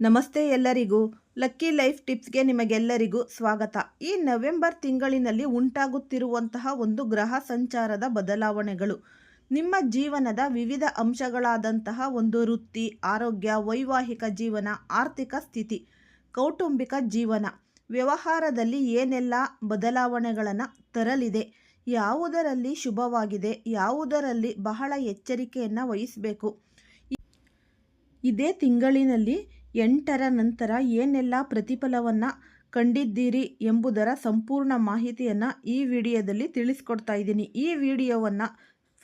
ನಮಸ್ತೆ ಎಲ್ಲರಿಗೂ. Lucky life ಟಿಪ್ಸ್ಗೆ ನಿಮಗೆಲ್ಲರಿಗೂ ಸ್ವಾಗತ. ಈ ನವೆಂಬರ್ ತಿಂಗಳಿನಲ್ಲಿ ಉಂಟಾಗುತ್ತಿರುವಂತಹ ಒಂದು ಗ್ರಹ ಸಂಚಾರದ ಬದಲಾವಣೆಗಳು. ನಿಮ್ಮ ಜೀವನದ ವಿವಿಧ ಅಂಶಗಳಾದಂತಹ ಒಂದು ವೃತ್ತಿ, ಆರೋಗ್ಯ, ವೈವಾಹಿಕ ಜೀವನ, ಆರ್ಥಿಕ ಸ್ಥಿತಿ, ಕೌಟುಂಬಿಕ ಜೀವನ, ವ್ಯವಹಾರದಲ್ಲಿ ಏನೆಲ್ಲ ಬದಲಾವಣೆಗಳನ್ನು ತರಲಿದೆ, ಯಾವುದರಲ್ಲಿ ಶುಭವಾಗಿದೆ, ಯಾವುದರಲ್ಲಿ ಬಹಳ ಎಚ್ಚರಿಕೆಯನ್ನು ವಹಿಸಬೇಕು. ಇದೇ ತಿಂಗಳಿನಲ್ಲಿ ಎಂಟರ ನಂತರ ಏನೆಲ್ಲ ಪ್ರತಿಫಲವನ್ನು ಕಂಡಿದ್ದೀರಿ ಎಂಬುದರ ಸಂಪೂರ್ಣ ಮಾಹಿತಿಯನ್ನು ಈ ವಿಡಿಯೋದಲ್ಲಿ ತಿಳಿಸ್ಕೊಡ್ತಾ ಇದ್ದೀನಿ. ಈ ವಿಡಿಯೋವನ್ನು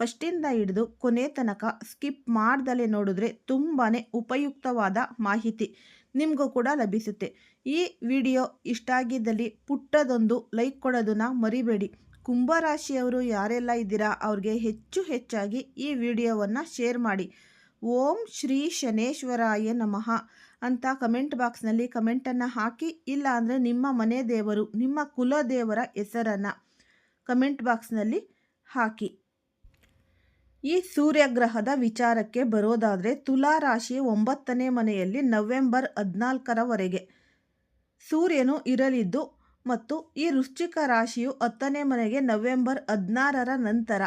ಫಸ್ಟಿಂದ ಹಿಡಿದು ಕೊನೆ ತನಕ ಸ್ಕಿಪ್ ಮಾಡ್ದಲೇ ನೋಡಿದ್ರೆ ತುಂಬಾ ಉಪಯುಕ್ತವಾದ ಮಾಹಿತಿ ನಿಮಗೂ ಕೂಡ ಲಭಿಸುತ್ತೆ. ಈ ವಿಡಿಯೋ ಇಷ್ಟ ಆಗಿದ್ದಲ್ಲಿ ಪುಟ್ಟದೊಂದು ಲೈಕ್ ಕೊಡೋದನ್ನು ಮರಿಬೇಡಿ. ಕುಂಭರಾಶಿಯವರು ಯಾರೆಲ್ಲ ಇದ್ದೀರಾ ಅವ್ರಿಗೆ ಹೆಚ್ಚು ಹೆಚ್ಚಾಗಿ ಈ ವಿಡಿಯೋವನ್ನು ಶೇರ್ ಮಾಡಿ. ಓಂ ಶ್ರೀ ಶನೇಶ್ವರಾಯ ನಮಃ. ಅಂತ ಕಮೆಂಟ್ ಬಾಕ್ಸ್ನಲ್ಲಿ ಕಮೆಂಟನ್ನು ಹಾಕಿ, ಇಲ್ಲ ಅಂದರೆ ನಿಮ್ಮ ಮನೆ ದೇವರು, ನಿಮ್ಮ ಕುಲ ದೇವರ ಹೆಸರನ್ನು ಕಮೆಂಟ್ ಬಾಕ್ಸ್ನಲ್ಲಿ ಹಾಕಿ. ಈ ಸೂರ್ಯಗ್ರಹದ ವಿಚಾರಕ್ಕೆ ಬರೋದಾದರೆ ತುಲಾ ರಾಶಿ ಒಂಬತ್ತನೇ ಮನೆಯಲ್ಲಿ ನವೆಂಬರ್ ಹದಿನಾಲ್ಕರವರೆಗೆ. ಸೂರ್ಯನು ಇರಲಿದ್ದು ಮತ್ತು ಈ ವೃಶ್ಚಿಕ ರಾಶಿಯು ಹತ್ತನೇ ಮನೆಗೆ ನವೆಂಬರ್ ಹದಿನಾರರ ನಂತರ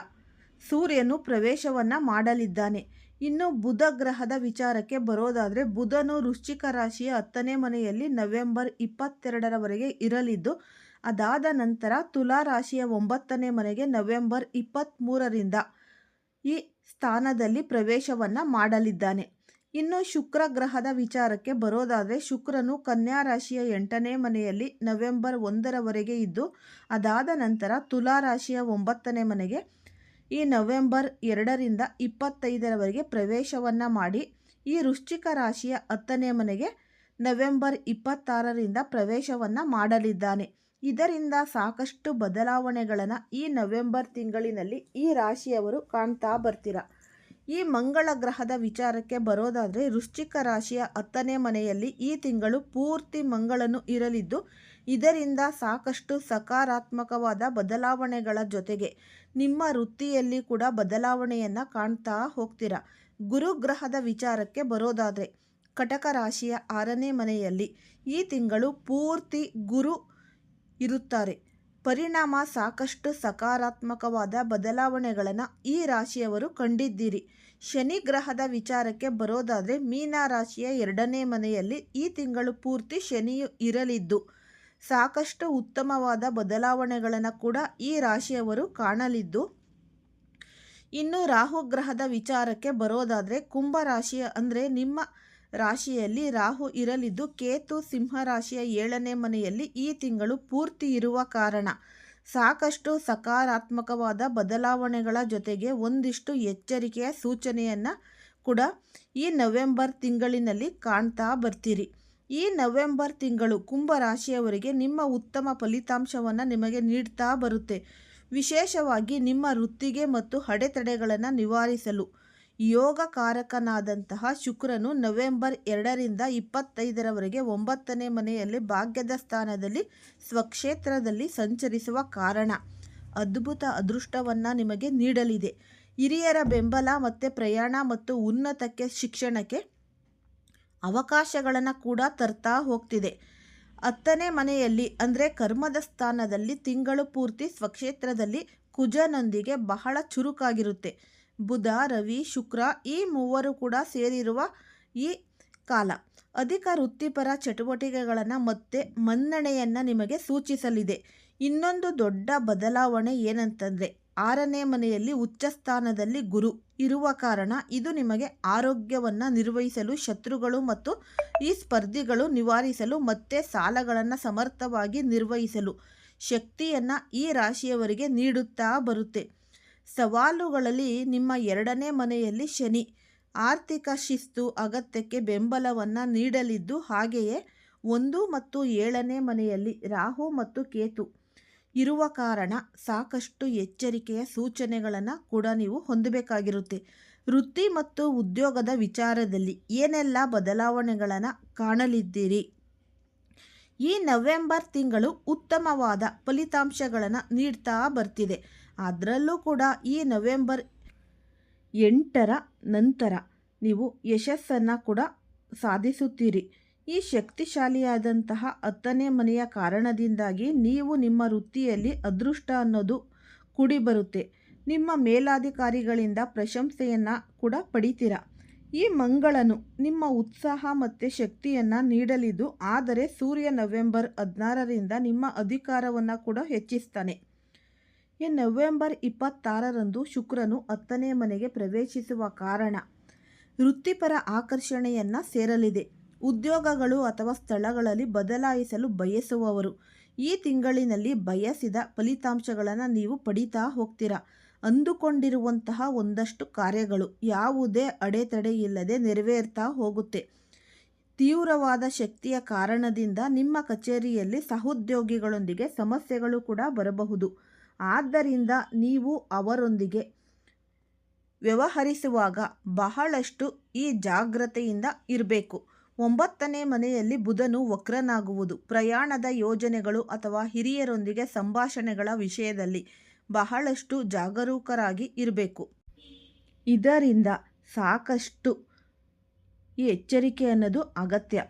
ಸೂರ್ಯನು ಪ್ರವೇಶವನ್ನು ಮಾಡಲಿದ್ದಾನೆ. ಇನ್ನು ಬುಧ ಗ್ರಹದ ವಿಚಾರಕ್ಕೆ ಬರೋದಾದರೆ ಬುಧನು ವೃಶ್ಚಿಕ ರಾಶಿಯ ಹತ್ತನೇ ಮನೆಯಲ್ಲಿ ನವೆಂಬರ್ ಇಪ್ಪತ್ತೆರಡರವರೆಗೆ ಇರಲಿದ್ದು, ಅದಾದ ನಂತರ ತುಲಾ ರಾಶಿಯ ಒಂಬತ್ತನೇ ಮನೆಗೆ ನವೆಂಬರ್ ಇಪ್ಪತ್ತ್ಮೂರರಿಂದ ಈ ಸ್ಥಾನದಲ್ಲಿ ಪ್ರವೇಶವನ್ನು ಮಾಡಲಿದ್ದಾನೆ. ಇನ್ನು ಶುಕ್ರ ಗ್ರಹದ ವಿಚಾರಕ್ಕೆ ಬರೋದಾದರೆ ಶುಕ್ರನು ಕನ್ಯಾ ರಾಶಿಯ ಎಂಟನೇ ಮನೆಯಲ್ಲಿ ನವೆಂಬರ್ ಒಂದರವರೆಗೆ ಇದ್ದು, ಅದಾದ ನಂತರ ತುಲಾ ರಾಶಿಯ ಒಂಬತ್ತನೇ ಮನೆಗೆ ಈ ನವೆಂಬರ್ ಎರಡರಿಂದ ಇಪ್ಪತ್ತೈದರವರೆಗೆ ಪ್ರವೇಶವನ್ನು ಮಾಡಿ ಈ ವೃಶ್ಚಿಕ ರಾಶಿಯ ಹತ್ತನೇ ಮನೆಗೆ ನವೆಂಬರ್ ಇಪ್ಪತ್ತಾರರಿಂದ ಪ್ರವೇಶವನ್ನು ಮಾಡಲಿದ್ದಾನೆ. ಇದರಿಂದ ಸಾಕಷ್ಟು ಬದಲಾವಣೆಗಳನ್ನು ಈ ನವೆಂಬರ್ ತಿಂಗಳಿನಲ್ಲಿ ಈ ರಾಶಿಯವರು ಕಾಣ್ತಾ ಬರ್ತೀರ. ಈ ಮಂಗಳ ಗ್ರಹದ ವಿಚಾರಕ್ಕೆ ಬರೋದಾದರೆ ವೃಶ್ಚಿಕ ರಾಶಿಯ ಹತ್ತನೇ ಮನೆಯಲ್ಲಿ ಈ ತಿಂಗಳು ಪೂರ್ತಿ ಮಂಗಳನು ಇರಲಿದ್ದು ಇದರಿಂದ ಸಾಕಷ್ಟು ಸಕಾರಾತ್ಮಕವಾದ ಬದಲಾವಣೆಗಳ ಜೊತೆಗೆ ನಿಮ್ಮ ವೃತ್ತಿಯಲ್ಲಿ ಕೂಡ ಬದಲಾವಣೆಯನ್ನು ಕಾಣ್ತಾ ಹೋಗ್ತೀರಾ? ಗುರುಗ್ರಹದ ವಿಚಾರಕ್ಕೆ ಬರೋದಾದರೆ, ಕಟಕ ರಾಶಿಯ ಆರನೇ ಮನೆಯಲ್ಲಿ ಈ ತಿಂಗಳು ಪೂರ್ತಿ ಗುರು ಇರುತ್ತಾರೆ. ಪರಿಣಾಮ ಸಾಕಷ್ಟು ಸಕಾರಾತ್ಮಕವಾದ ಬದಲಾವಣೆಗಳನ್ನು ಈ ರಾಶಿಯವರು ಕಂಡಿದ್ದೀರಿ. ಶನಿ ಗ್ರಹದ ವಿಚಾರಕ್ಕೆ ಬರೋದಾದರೆ, ಮೀನ ರಾಶಿಯ ಎರಡನೇ ಮನೆಯಲ್ಲಿ ಈ ತಿಂಗಳು ಪೂರ್ತಿ ಶನಿಯು ಇರಲಿದ್ದು ಸಾಕಷ್ಟು ಉತ್ತಮವಾದ ಬದಲಾವಣೆಗಳನ್ನು ಕೂಡ ಈ ರಾಶಿಯವರು ಕಾಣಲಿದ್ದು, ಇನ್ನು ರಾಹು ಗ್ರಹದ ವಿಚಾರಕ್ಕೆ ಬರೋದಾದರೆ ಕುಂಭ ರಾಶಿಯ ಅಂದರೆ ನಿಮ್ಮ ರಾಶಿಯಲ್ಲಿ ರಾಹು ಇರಲಿದ್ದು ಕೇತು ಸಿಂಹ ರಾಶಿಯ ಏಳನೇ ಮನೆಯಲ್ಲಿ ಈ ತಿಂಗಳು ಪೂರ್ತಿ ಇರುವ ಕಾರಣ. ಸಾಕಷ್ಟು ಸಕಾರಾತ್ಮಕವಾದ ಬದಲಾವಣೆಗಳ ಜೊತೆಗೆ ಒಂದಿಷ್ಟು ಎಚ್ಚರಿಕೆಯ ಸೂಚನೆಯನ್ನು ಕೂಡ ಈ ನವೆಂಬರ್ ತಿಂಗಳಿನಲ್ಲಿ ಕಾಣ್ತಾ ಬರ್ತೀರಿ. ಈ ನವೆಂಬರ್ ತಿಂಗಳು ಕುಂಭ ರಾಶಿಯವರಿಗೆ ನಿಮ್ಮ ಉತ್ತಮ ಫಲಿತಾಂಶವನ್ನು ನಿಮಗೆ ನೀಡ್ತಾ ಬರುತ್ತೆ. ವಿಶೇಷವಾಗಿ ನಿಮ್ಮ ವೃತ್ತಿಗೆ ಮತ್ತು ಅಡೆತಡೆಗಳನ್ನು ನಿವಾರಿಸಲು. ಯೋಗಕಾರಕನಾದಂತಹ ಶುಕ್ರನು ನವೆಂಬರ್ ಎರಡರಿಂದ ಇಪ್ಪತ್ತೈದರವರೆಗೆ ಒಂಬತ್ತನೇ ಮನೆಯಲ್ಲಿ ಭಾಗ್ಯದ ಸ್ಥಾನದಲ್ಲಿ ಸ್ವಕ್ಷೇತ್ರದಲ್ಲಿ ಸಂಚರಿಸುವ ಕಾರಣ. ಅದ್ಭುತ ಅದೃಷ್ಟವನ್ನು ನಿಮಗೆ ನೀಡಲಿದೆ. ಹಿರಿಯರ ಬೆಂಬಲ ಮತ್ತು ಪ್ರಯಾಣ ಮತ್ತು ಉನ್ನತಕ್ಕೆ ಶಿಕ್ಷಣಕ್ಕೆ ಅವಕಾಶಗಳನ್ನು ಕೂಡ ತರ್ತಾ ಹೋಗ್ತಿದೆ. ಹತ್ತನೇ ಮನೆಯಲ್ಲಿ, ಅಂದರೆ ಕರ್ಮದ ಸ್ಥಾನದಲ್ಲಿ ತಿಂಗಳು ಪೂರ್ತಿ ಸ್ವಕ್ಷೇತ್ರದಲ್ಲಿ ಕುಜನೊಂದಿಗೆ ಬಹಳ ಚುರುಕಾಗಿರುತ್ತೆ. ಬುಧ, ರವಿ, ಶುಕ್ರ ಈ ಮೂವರು ಕೂಡ ಸೇರಿರುವ ಈ ಕಾಲ. ಅಧಿಕ ವೃತ್ತಿಪರ ಚಟುವಟಿಕೆಗಳನ್ನು ಮತ್ತೆ ಮನ್ನಣೆಯನ್ನು ನಿಮಗೆ ಸೂಚಿಸಲಿದೆ. ಇನ್ನೊಂದು ದೊಡ್ಡ ಬದಲಾವಣೆ ಏನಂತಂದರೆ ಆರನೇ ಮನೆಯಲ್ಲಿ ಉಚ್ಚಸ್ಥಾನದಲ್ಲಿ ಗುರು ಇರುವ ಕಾರಣ ಇದು ನಿಮಗೆ ಆರೋಗ್ಯವನ್ನು ನಿರ್ವಹಿಸಲು, ಶತ್ರುಗಳು ಮತ್ತು ಈ ಸ್ಪರ್ಧಿಗಳು ನಿವಾರಿಸಲು ಮತ್ತೆ ಸಾಲಗಳನ್ನು ಸಮರ್ಥವಾಗಿ ನಿರ್ವಹಿಸಲು ಶಕ್ತಿಯನ್ನು ಈ ರಾಶಿಯವರಿಗೆ ನೀಡುತ್ತಾ ಬರುತ್ತೆ. ಸವಾಲುಗಳಲ್ಲಿ ನಿಮ್ಮ ಎರಡನೇ ಮನೆಯಲ್ಲಿ ಶನಿ ಆರ್ಥಿಕ ಶಿಸ್ತು, ಅಗತ್ಯಕ್ಕೆ ಬೆಂಬಲವನ್ನು ನೀಡಲಿದ್ದು ಹಾಗೆಯೇ ಒಂದು ಮತ್ತು ಏಳನೇ ಮನೆಯಲ್ಲಿ ರಾಹು ಮತ್ತು ಕೇತು. ಇರುವ ಕಾರಣ ಸಾಕಷ್ಟು ಎಚ್ಚರಿಕೆಯ ಸೂಚನೆಗಳನ್ನು ಕೂಡ ನೀವು ಹೊಂದಬೇಕಾಗಿರುತ್ತೆ. ವೃತ್ತಿ ಮತ್ತು ಉದ್ಯೋಗದ ವಿಚಾರದಲ್ಲಿ ಏನೆಲ್ಲ ಬದಲಾವಣೆಗಳನ್ನು ಕಾಣಲಿದ್ದೀರಿ? ಈ ನವೆಂಬರ್ ತಿಂಗಳು ಉತ್ತಮವಾದ ಫಲಿತಾಂಶಗಳನ್ನು ನೀಡ್ತಾ ಬರ್ತಿದೆ. ಅದರಲ್ಲೂ ಕೂಡ ಈ ನವೆಂಬರ್ ಎಂಟರ ನಂತರ ನೀವು ಯಶಸ್ಸನ್ನು ಕೂಡ ಸಾಧಿಸುತ್ತೀರಿ. ಈ ಶಕ್ತಿಶಾಲಿಯಾದಂತಹ ಹತ್ತನೇ ಮನೆಯ ಕಾರಣದಿಂದಾಗಿ ನೀವು ನಿಮ್ಮ ವೃತ್ತಿಯಲ್ಲಿ ಅದೃಷ್ಟ ಅನ್ನೋದು ಕೂಡಿ ಬರುತ್ತೆ ನಿಮ್ಮ ಮೇಲಾಧಿಕಾರಿಗಳಿಂದ ಪ್ರಶಂಸೆಯನ್ನು ಕೂಡ ಪಡಿತೀರ. ಈ ಮಂಗಳನು ನಿಮ್ಮ ಉತ್ಸಾಹ ಮತ್ತು ಶಕ್ತಿಯನ್ನು ನೀಡಲಿದ್ದು, ಆದರೆ ಸೂರ್ಯ ನವೆಂಬರ್ ಹದಿನಾರರಿಂದ ನಿಮ್ಮ ಅಧಿಕಾರವನ್ನು ಕೂಡ ಹೆಚ್ಚಿಸ್ತಾನೆ. ಈ ನವೆಂಬರ್ ಇಪ್ಪತ್ತಾರರಂದು ಶುಕ್ರನು ಹತ್ತನೇ ಮನೆಗೆ ಪ್ರವೇಶಿಸುವ ಕಾರಣ ವೃತ್ತಿಪರ ಆಕರ್ಷಣೆಯನ್ನು ಸೇರಲಿದೆ. ಉದ್ಯೋಗಗಳು ಅಥವಾ ಸ್ಥಳಗಳಲ್ಲಿ ಬದಲಾಯಿಸಲು ಬಯಸುವವರು. ಈ ತಿಂಗಳಿನಲ್ಲಿ ಬಯಸಿದ ಫಲಿತಾಂಶಗಳನ್ನು ನೀವು ಪಡಿತಾ ಹೋಗ್ತೀರಾ? ಅಂದುಕೊಂಡಿರುವಂತಹ ಒಂದಷ್ಟು ಕಾರ್ಯಗಳು ಯಾವುದೇ ಅಡೆತಡೆ ಇಲ್ಲದೆ ನೆರವೇರ್ತಾ ಹೋಗುತ್ತೆ. ತೀವ್ರವಾದ ಶಕ್ತಿಯ ಕಾರಣದಿಂದ ನಿಮ್ಮ ಕಚೇರಿಯಲ್ಲಿ ಸಹೋದ್ಯೋಗಿಗಳೊಂದಿಗೆ ಸಮಸ್ಯೆಗಳು ಕೂಡ ಬರಬಹುದು. ಆದ್ದರಿಂದ ನೀವು ಅವರೊಂದಿಗೆ ವ್ಯವಹರಿಸುವಾಗ ಬಹಳಷ್ಟು ಈ ಜಾಗ್ರತೆಯಿಂದ ಇರಬೇಕು. ಒಂಬತ್ತನೇ ಮನೆಯಲ್ಲಿ ಬುಧನು ವಕ್ರನಾಗುವುದು. ಪ್ರಯಾಣದ ಯೋಜನೆಗಳು ಅಥವಾ ಹಿರಿಯರೊಂದಿಗೆ ಸಂಭಾಷಣೆಗಳ ವಿಷಯದಲ್ಲಿ ಬಹಳಷ್ಟು ಜಾಗರೂಕರಾಗಿ ಇರಬೇಕು. ಇದರಿಂದ ಸಾಕಷ್ಟು ಈ ಎಚ್ಚರಿಕೆ ಅನ್ನೋದು ಅಗತ್ಯ.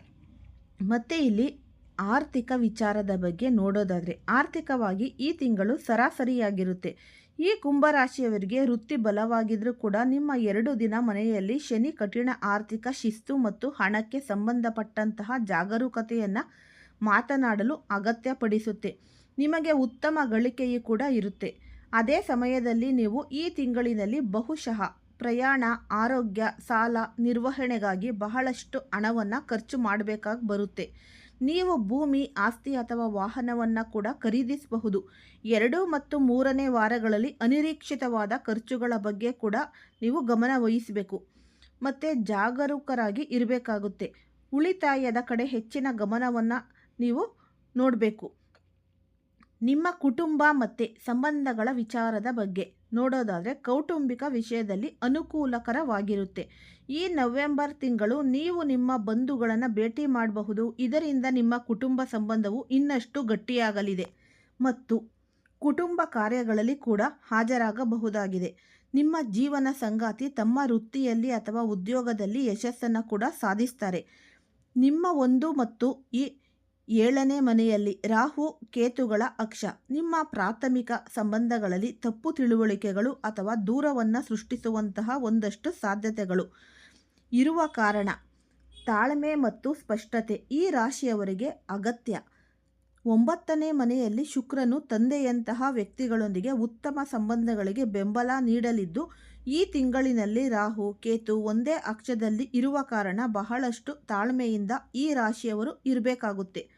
ಮತ್ತು ಇಲ್ಲಿ ಆರ್ಥಿಕ ವಿಚಾರದ ಬಗ್ಗೆ ನೋಡೋದಾದರೆ, ಆರ್ಥಿಕವಾಗಿ ಈ ತಿಂಗಳು ಸರಾಸರಿಯಾಗಿರುತ್ತೆ. ಈ ಕುಂಭರಾಶಿಯವರಿಗೆ ವೃತ್ತಿ ಬಲವಾಗಿದ್ದರೂ ಕೂಡ ನಿಮ್ಮ ಎರಡು ದಿನ ಮನೆಯಲ್ಲಿ ಶನಿ ಕಠಿಣ ಆರ್ಥಿಕ ಶಿಸ್ತು ಮತ್ತು ಹಣಕ್ಕೆ ಸಂಬಂಧಪಟ್ಟಂತಹ ಜಾಗರೂಕತೆಯನ್ನು ಮಾತನಾಡಲು ಅಗತ್ಯಪಡಿಸುತ್ತೆ. ನಿಮಗೆ ಉತ್ತಮ ಗಳಿಕೆಯೂ ಕೂಡ ಇರುತ್ತೆ. ಅದೇ ಸಮಯದಲ್ಲಿ ನೀವು ಈ ತಿಂಗಳಿನಲ್ಲಿ ಬಹುಶಃ ಪ್ರಯಾಣ, ಆರೋಗ್ಯ, ಸಾಲ, ನಿರ್ವಹಣೆಗಾಗಿ ಬಹಳಷ್ಟು ಹಣವನ್ನು ಖರ್ಚು ಮಾಡಬೇಕಾಗಿ ಬರುತ್ತೆ. ನೀವು ಭೂಮಿ, ಆಸ್ತಿ ಅಥವಾ ವಾಹನವನ್ನು ಕೂಡ ಖರೀದಿಸಬಹುದು. ಎರಡು ಮತ್ತು ಮೂರನೇ ವಾರಗಳಲ್ಲಿ ಅನಿರೀಕ್ಷಿತವಾದ ಖರ್ಚುಗಳ ಬಗ್ಗೆ ಕೂಡ ನೀವು ಗಮನ ವಹಿಸಬೇಕು. ಮತ್ತು ಜಾಗರೂಕರಾಗಿ ಇರಬೇಕಾಗುತ್ತೆ. ಉಳಿತಾಯದ ಕಡೆ ಹೆಚ್ಚಿನ ಗಮನವನ್ನು ನೀವು ನೋಡಬೇಕು. ನಿಮ್ಮ ಕುಟುಂಬ ಮತ್ತು ಸಂಬಂಧಗಳ ವಿಚಾರದ ಬಗ್ಗೆ ನೋಡೋದಾದರೆ ಕೌಟುಂಬಿಕ ವಿಷಯದಲ್ಲಿ ಅನುಕೂಲಕರವಾಗಿರುತ್ತೆ. ಈ ನವೆಂಬರ್ ತಿಂಗಳು ನೀವು ನಿಮ್ಮ ಬಂಧುಗಳನ್ನು ಭೇಟಿ ಮಾಡಬಹುದು. ಇದರಿಂದ ನಿಮ್ಮ ಕುಟುಂಬ ಸಂಬಂಧವು ಇನ್ನಷ್ಟು ಗಟ್ಟಿಯಾಗಲಿದೆ ಮತ್ತು ಕುಟುಂಬ ಕಾರ್ಯಗಳಲ್ಲಿ ಕೂಡ ಹಾಜರಾಗಬಹುದಾಗಿದೆ. ನಿಮ್ಮ ಜೀವನ ಸಂಗಾತಿ ತಮ್ಮ ವೃತ್ತಿಯಲ್ಲಿ ಅಥವಾ ಉದ್ಯೋಗದಲ್ಲಿ ಯಶಸ್ಸನ್ನು ಕೂಡ ಸಾಧಿಸ್ತಾರೆ. ನಿಮ್ಮ ಒಂದು ಮತ್ತು ಈ ಏಳನೇ ಮನೆಯಲ್ಲಿ ರಾಹು, ಕೇತುಗಳ ಅಕ್ಷ. ನಿಮ್ಮ ಪ್ರಾಥಮಿಕ ಸಂಬಂಧಗಳಲ್ಲಿ ತಪ್ಪು ತಿಳುವಳಿಕೆಗಳು ಅಥವಾ ದೂರವನ್ನು ಸೃಷ್ಟಿಸುವಂತಹ ಒಂದಷ್ಟು ಸಾಧ್ಯತೆಗಳು. ಇರುವ ಕಾರಣ, ತಾಳ್ಮೆ ಮತ್ತು ಸ್ಪಷ್ಟತೆ ಈ ರಾಶಿಯವರಿಗೆ ಅಗತ್ಯ. ಒಂಬತ್ತನೇ ಮನೆಯಲ್ಲಿ ಶುಕ್ರನು ತಂದೆಯಂತಹ ವ್ಯಕ್ತಿಗಳೊಂದಿಗೆ ಉತ್ತಮ ಸಂಬಂಧಗಳಿಗೆ ಬೆಂಬಲ ನೀಡಲಿದ್ದು, ಈ ತಿಂಗಳಿನಲ್ಲಿ ರಾಹು, ಕೇತು ಒಂದೇ ಅಕ್ಷದಲ್ಲಿ ಇರುವ ಕಾರಣ ಬಹಳಷ್ಟು ತಾಳ್ಮೆಯಿಂದ ಈ ರಾಶಿಯವರು ಇರಬೇಕಾಗುತ್ತೆ.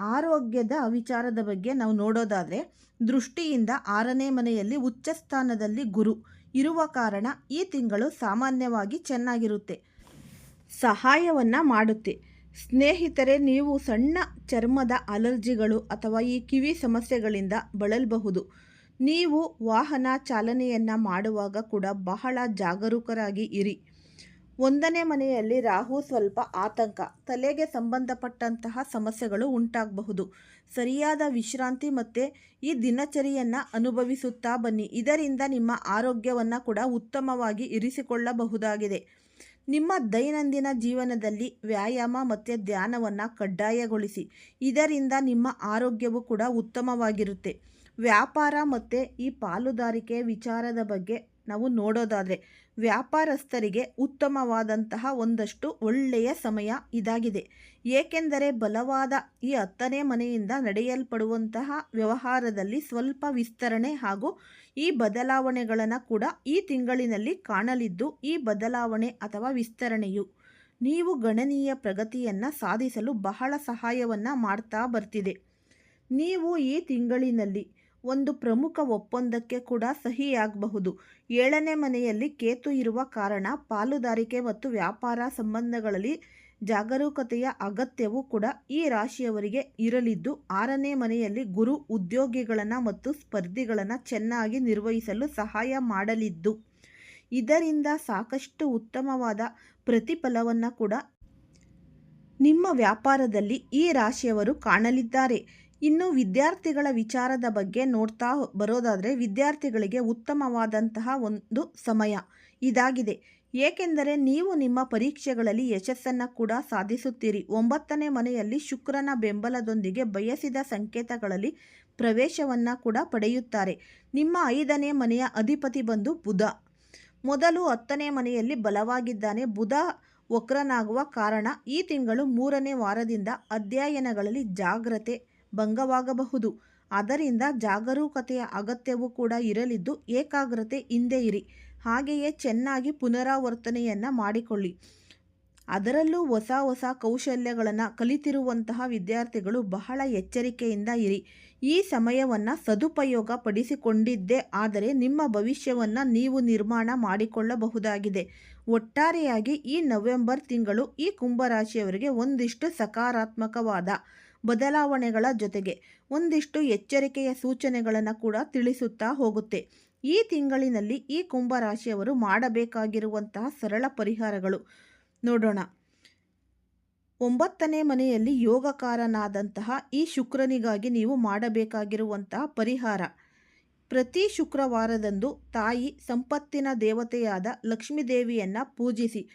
ಆರೋಗ್ಯದ ವಿಚಾರದ ಬಗ್ಗೆ ನಾವು ನೋಡೋದಾದರೆ, ದೃಷ್ಟಿಯಿಂದ ಆರನೇ ಮನೆಯಲ್ಲಿ ಉಚ್ಚ ಸ್ಥಾನದಲ್ಲಿ ಗುರು. ಇರುವ ಕಾರಣ ಈ ತಿಂಗಳು ಸಾಮಾನ್ಯವಾಗಿ ಚೆನ್ನಾಗಿರುತ್ತೆ. ಸಹಾಯವನ್ನು ಮಾಡುತ್ತೆ. ಸ್ನೇಹಿತರೆ, ನೀವು ಸಣ್ಣ ಚರ್ಮದ ಅಲರ್ಜಿಗಳು ಅಥವಾ ಈ ಕಿವಿ ಸಮಸ್ಯೆಗಳಿಂದ ಬಳಲಬಹುದು. ನೀವು ವಾಹನ ಚಾಲನೆಯನ್ನು ಮಾಡುವಾಗ ಕೂಡ ಬಹಳ ಜಾಗರೂಕರಾಗಿ ಇರಿ. ಒಂದನೇ ಮನೆಯಲ್ಲಿ ರಾಹು ಸ್ವಲ್ಪ ಆತಂಕ. ತಲೆಗೆ ಸಂಬಂಧಪಟ್ಟಂತಹ ಸಮಸ್ಯೆಗಳು ಉಂಟಾಗಬಹುದು. ಸರಿಯಾದ ವಿಶ್ರಾಂತಿ ಮತ್ತು ಈ ದಿನಚರಿಯನ್ನು ಅನುಭವಿಸುತ್ತಾ ಬನ್ನಿ. ಇದರಿಂದ ನಿಮ್ಮ ಆರೋಗ್ಯವನ್ನು ಕೂಡ ಉತ್ತಮವಾಗಿ ಇರಿಸಿಕೊಳ್ಳಬಹುದಾಗಿದೆ. ನಿಮ್ಮ ದೈನಂದಿನ ಜೀವನದಲ್ಲಿ ವ್ಯಾಯಾಮ ಮತ್ತು ಧ್ಯಾನವನ್ನು ಕಡ್ಡಾಯಗೊಳಿಸಿ. ಇದರಿಂದ ನಿಮ್ಮ ಆರೋಗ್ಯವು ಕೂಡ ಉತ್ತಮವಾಗಿರುತ್ತೆ. ವ್ಯಾಪಾರ ಮತ್ತು ಈ ಪಾಲುದಾರಿಕೆ ವಿಚಾರದ ಬಗ್ಗೆ ನಾವು ನೋಡೋದಾದರೆ ವ್ಯಾಪಾರಸ್ಥರಿಗೆ ಉತ್ತಮವಾದಂತಹ ಒಂದಷ್ಟು ಒಳ್ಳೆಯ ಸಮಯ ಇದಾಗಿದೆ. ಏಕೆಂದರೆ ಬಲವಾದ ಈ ಹತ್ತನೇ ಮನೆಯಿಂದ ನಡೆಯಲ್ಪಡುವಂತಹ ವ್ಯವಹಾರದಲ್ಲಿ ಸ್ವಲ್ಪ ವಿಸ್ತರಣೆ ಹಾಗೂ ಈ ಬದಲಾವಣೆಗಳನ್ನು ಕೂಡ ಈ ತಿಂಗಳಿನಲ್ಲಿ ಕಾಣಲಿದ್ದು, ಈ ಬದಲಾವಣೆ ಅಥವಾ ವಿಸ್ತರಣೆಯು ನೀವು ಗಣನೀಯ ಪ್ರಗತಿಯನ್ನು ಸಾಧಿಸಲು ಬಹಳ ಸಹಾಯವನ್ನು ಮಾಡ್ತಾ ಬರ್ತಿದೆ. ನೀವು ಈ ತಿಂಗಳಿನಲ್ಲಿ ಒಂದು ಪ್ರಮುಖ ಒಪ್ಪಂದಕ್ಕೆ ಕೂಡ ಸಹಿಯಾಗಬಹುದು. ಏಳನೇ ಮನೆಯಲ್ಲಿ ಕೇತು ಇರುವ ಕಾರಣ ಪಾಲುದಾರಿಕೆ ಮತ್ತು ವ್ಯಾಪಾರ ಸಂಬಂಧಗಳಲ್ಲಿ ಜಾಗರೂಕತೆಯ ಅಗತ್ಯವೂ ಕೂಡ ಈ ರಾಶಿಯವರಿಗೆ ಇರಲಿದ್ದು, ಆರನೇ ಮನೆಯಲ್ಲಿ ಗುರು ಉದ್ಯೋಗಿಗಳನ್ನು ಮತ್ತು ಸ್ಪರ್ಧಿಗಳನ್ನು ಚೆನ್ನಾಗಿ ನಿರ್ವಹಿಸಲು ಸಹಾಯ ಮಾಡಲಿದ್ದು, ಇದರಿಂದ ಸಾಕಷ್ಟು ಉತ್ತಮವಾದ ಪ್ರತಿಫಲವನ್ನು ಕೂಡ ನಿಮ್ಮ ವ್ಯಾಪಾರದಲ್ಲಿ ಈ ರಾಶಿಯವರು ಕಾಣಲಿದ್ದಾರೆ. ಇನ್ನು ವಿದ್ಯಾರ್ಥಿಗಳ ವಿಚಾರದ ಬಗ್ಗೆ ನೋಡ್ತಾ ಬರೋದಾದರೆ ವಿದ್ಯಾರ್ಥಿಗಳಿಗೆ ಉತ್ತಮವಾದಂತಹ ಒಂದು ಸಮಯ ಇದಾಗಿದೆ. ಏಕೆಂದರೆ ನೀವು ನಿಮ್ಮ ಪರೀಕ್ಷೆಗಳಲ್ಲಿ ಯಶಸ್ಸನ್ನು ಕೂಡ ಸಾಧಿಸುತ್ತೀರಿ. ಒಂಬತ್ತನೇ ಮನೆಯಲ್ಲಿ ಶುಕ್ರನ ಬೆಂಬಲದೊಂದಿಗೆ ಬಯಸಿದ ಸಂಕೇತಗಳಲ್ಲಿ ಪ್ರವೇಶವನ್ನು ಕೂಡ ಪಡೆಯುತ್ತಾರೆ. ನಿಮ್ಮ ಐದನೇ ಮನೆಯ ಅಧಿಪತಿ ಬಂದು ಬುಧ. ಮೊದಲು ಹತ್ತನೇ ಮನೆಯಲ್ಲಿ ಬಲವಾಗಿದ್ದಾನೆ. ಬುಧ ವಕ್ರನಾಗುವ ಕಾರಣ ಈ ತಿಂಗಳು ಮೂರನೇ ವಾರದಿಂದ ಅಧ್ಯಯನಗಳಲ್ಲಿ ಜಾಗ್ರತೆ ಭಂಗವಾಗಬಹುದು. ಅದರಿಂದ ಜಾಗರೂಕತೆಯ ಅಗತ್ಯವೂ ಕೂಡ ಇರಲಿದ್ದು ಏಕಾಗ್ರತೆ ಹಿಂದೆ ಇರಿ. ಹಾಗೆಯೇ ಚೆನ್ನಾಗಿ ಪುನರಾವರ್ತನೆಯನ್ನು ಮಾಡಿಕೊಳ್ಳಿ. ಅದರಲ್ಲೂ ಹೊಸ ಹೊಸ ಕೌಶಲ್ಯಗಳನ್ನು ಕಲಿತಿರುವಂತಹ ವಿದ್ಯಾರ್ಥಿಗಳು ಬಹಳ ಎಚ್ಚರಿಕೆಯಿಂದ ಇರಿ. ಈ ಸಮಯವನ್ನು ಸದುಪಯೋಗ ಪಡಿಸಿಕೊಂಡಿದ್ದೇ ಆದರೆ ನಿಮ್ಮ ಭವಿಷ್ಯವನ್ನು ನೀವು ನಿರ್ಮಾಣ ಮಾಡಿಕೊಳ್ಳಬಹುದಾಗಿದೆ. ಒಟ್ಟಾರೆಯಾಗಿ ಈ ನವೆಂಬರ್ ತಿಂಗಳು ಈ ಕುಂಭರಾಶಿಯವರಿಗೆ ಒಂದಿಷ್ಟು ಸಕಾರಾತ್ಮಕವಾದ ಬದಲಾವಣೆಗಳ ಜೊತೆಗೆ. ಒಂದಿಷ್ಟು ಎಚ್ಚರಿಕೆಯ ಸೂಚನೆಗಳನ್ನು ಕೂಡ ತಿಳಿಸುತ್ತಾ ಹೋಗುತ್ತೆ. ಈ ತಿಂಗಳಿನಲ್ಲಿ ಈ ಕುಂಭರಾಶಿಯವರು ಮಾಡಬೇಕಾಗಿರುವಂತಹ ಸರಳ ಪರಿಹಾರಗಳು. ನೋಡೋಣ. ಒಂಬತ್ತನೇ ಮನೆಯಲ್ಲಿ ಯೋಗಕಾರನಾದಂತಹ ಈ ಶುಕ್ರನಿಗಾಗಿ ನೀವು ಮಾಡಬೇಕಾಗಿರುವಂತಹ ಪರಿಹಾರ. ಪ್ರತಿ ಶುಕ್ರವಾರದಂದು ತಾಯಿ ಸಂಪತ್ತಿನ ದೇವತೆಯಾದ ಲಕ್ಷ್ಮೀದೇವಿಯನ್ನು ಪೂಜಿಸಿ.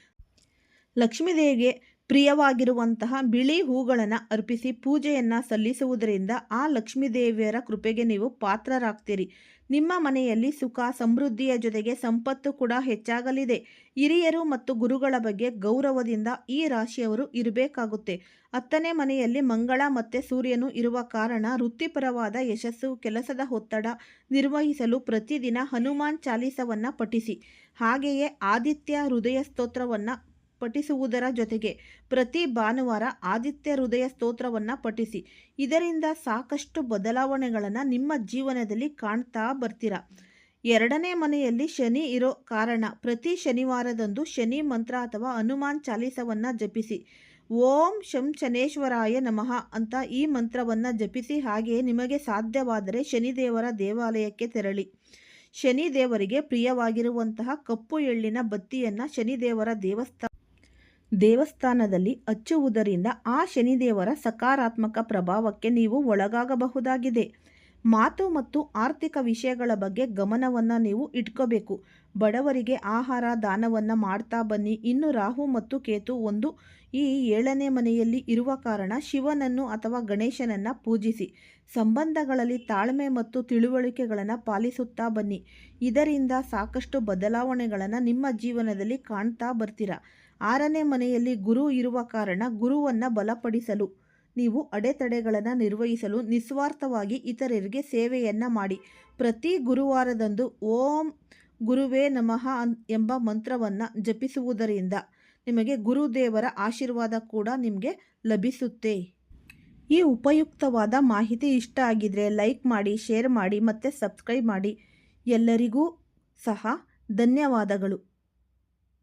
ಲಕ್ಷ್ಮೀದೇವಿಗೆ ಪ್ರಿಯವಾಗಿರುವಂತಹ ಬಿಳಿ ಹೂಗಳನ್ನು ಅರ್ಪಿಸಿ ಪೂಜೆಯನ್ನು ಸಲ್ಲಿಸುವುದರಿಂದ ಆ ಲಕ್ಷ್ಮೀದೇವಿಯರ ಕೃಪೆಗೆ ನೀವು ಪಾತ್ರರಾಗ್ತೀರಿ. ನಿಮ್ಮ ಮನೆಯಲ್ಲಿ ಸುಖ, ಸಮೃದ್ಧಿಯ ಜೊತೆಗೆ ಸಂಪತ್ತು ಕೂಡ ಹೆಚ್ಚಾಗಲಿದೆ. ಹಿರಿಯರು ಮತ್ತು ಗುರುಗಳ ಬಗ್ಗೆ ಗೌರವದಿಂದ ಈ ರಾಶಿಯವರು ಇರಬೇಕಾಗುತ್ತೆ. ಹತ್ತನೇ ಮನೆಯಲ್ಲಿ ಮಂಗಳ ಮತ್ತು ಸೂರ್ಯನು ಇರುವ ಕಾರಣ ವೃತ್ತಿಪರವಾದ ಯಶಸ್ಸು, ಕೆಲಸದ ಒತ್ತಡ ನಿರ್ವಹಿಸಲು ಪ್ರತಿದಿನ ಹನುಮಾನ್ ಚಾಲೀಸವನ್ನು ಪಠಿಸಿ. ಹಾಗೆಯೇ ಆದಿತ್ಯ ಹೃದಯ ಸ್ತೋತ್ರವನ್ನು ಪಠಿಸುವುದರ ಜೊತೆಗೆ ಪ್ರತಿ ಭಾನುವಾರ ಆದಿತ್ಯ ಹೃದಯ ಸ್ತೋತ್ರವನ್ನು ಪಠಿಸಿ. ಇದರಿಂದ ಸಾಕಷ್ಟು ಬದಲಾವಣೆಗಳನ್ನು ನಿಮ್ಮ ಜೀವನದಲ್ಲಿ ಕಾಣ್ತಾ ಬರ್ತೀರಾ? ಎರಡನೇ ಮನೆಯಲ್ಲಿ ಶನಿ ಇರೋ ಕಾರಣ ಪ್ರತಿ ಶನಿವಾರದಂದು ಶನಿ ಮಂತ್ರ ಅಥವಾ ಹನುಮಾನ್ ಚಾಲೀಸವನ್ನು ಜಪಿಸಿ. ಓಂ ಶಂ ಶನೇಶ್ವರಾಯ ನಮಃ ಅಂತ ಈ ಮಂತ್ರವನ್ನು ಜಪಿಸಿ ಹಾಗೆಯೇ ನಿಮಗೆ ಸಾಧ್ಯವಾದರೆ ಶನಿದೇವರ ದೇವಾಲಯಕ್ಕೆ ತೆರಳಿ. ಶನಿದೇವರಿಗೆ ಪ್ರಿಯವಾಗಿರುವಂತಹ ಕಪ್ಪು ಎಳ್ಳಿನ ಬತ್ತಿಯನ್ನು ಶನಿದೇವರ ದೇವಸ್ಥಾನ ದೇವಸ್ಥಾನದಲ್ಲಿ ಹಚ್ಚುವುದರಿಂದ ಆ ಶನಿದೇವರ ಸಕಾರಾತ್ಮಕ ಪ್ರಭಾವಕ್ಕೆ ನೀವು ಒಳಗಾಗಬಹುದಾಗಿದೆ. ಮಾತು ಮತ್ತು ಆರ್ಥಿಕ ವಿಷಯಗಳ ಬಗ್ಗೆ ಗಮನವನ್ನು ನೀವು ಇಟ್ಕೋಬೇಕು. ಬಡವರಿಗೆ ಆಹಾರ, ದಾನವನ್ನು ಮಾಡ್ತಾ ಬನ್ನಿ. ಇನ್ನು ರಾಹು ಮತ್ತು ಕೇತು ಒಂದು ಈ ಏಳನೇ ಮನೆಯಲ್ಲಿ ಇರುವ ಕಾರಣ ಶಿವನನ್ನು ಅಥವಾ ಗಣೇಶನನ್ನು ಪೂಜಿಸಿ, ಸಂಬಂಧಗಳಲ್ಲಿ ತಾಳ್ಮೆ ಮತ್ತು ತಿಳುವಳಿಕೆಗಳನ್ನು ಪಾಲಿಸುತ್ತಾ ಬನ್ನಿ. ಇದರಿಂದ ಸಾಕಷ್ಟು ಬದಲಾವಣೆಗಳನ್ನು ನಿಮ್ಮ ಜೀವನದಲ್ಲಿ ಕಾಣ್ತಾ ಬರ್ತೀರಾ? ಆರನೇ ಮನೆಯಲ್ಲಿ ಗುರು ಇರುವ ಕಾರಣ ಗುರುವನ್ನು ಬಲಪಡಿಸಲು, ನೀವು ಅಡೆತಡೆಗಳನ್ನು ನಿರ್ವಹಿಸಲು ನಿಸ್ವಾರ್ಥವಾಗಿ ಇತರರಿಗೆ ಸೇವೆಯನ್ನು ಮಾಡಿ. ಪ್ರತಿ ಗುರುವಾರದಂದು ಓಂ ಗುರುವೇ ನಮಃ ಎಂಬ ಮಂತ್ರವನ್ನು ಜಪಿಸುವುದರಿಂದ ನಿಮಗೆ ಗುರುದೇವರ ಆಶೀರ್ವಾದ ಕೂಡ ನಿಮಗೆ ಲಭಿಸುತ್ತೆ. ಈ ಉಪಯುಕ್ತವಾದ ಮಾಹಿತಿ ಇಷ್ಟ ಆಗಿದ್ರೆ ಲೈಕ್ ಮಾಡಿ, ಶೇರ್ ಮಾಡಿ ಮತ್ತು ಸಬ್ಸ್ಕ್ರೈಬ್ ಮಾಡಿ. ಎಲ್ಲರಿಗೂ ಸಹ ಧನ್ಯವಾದಗಳು.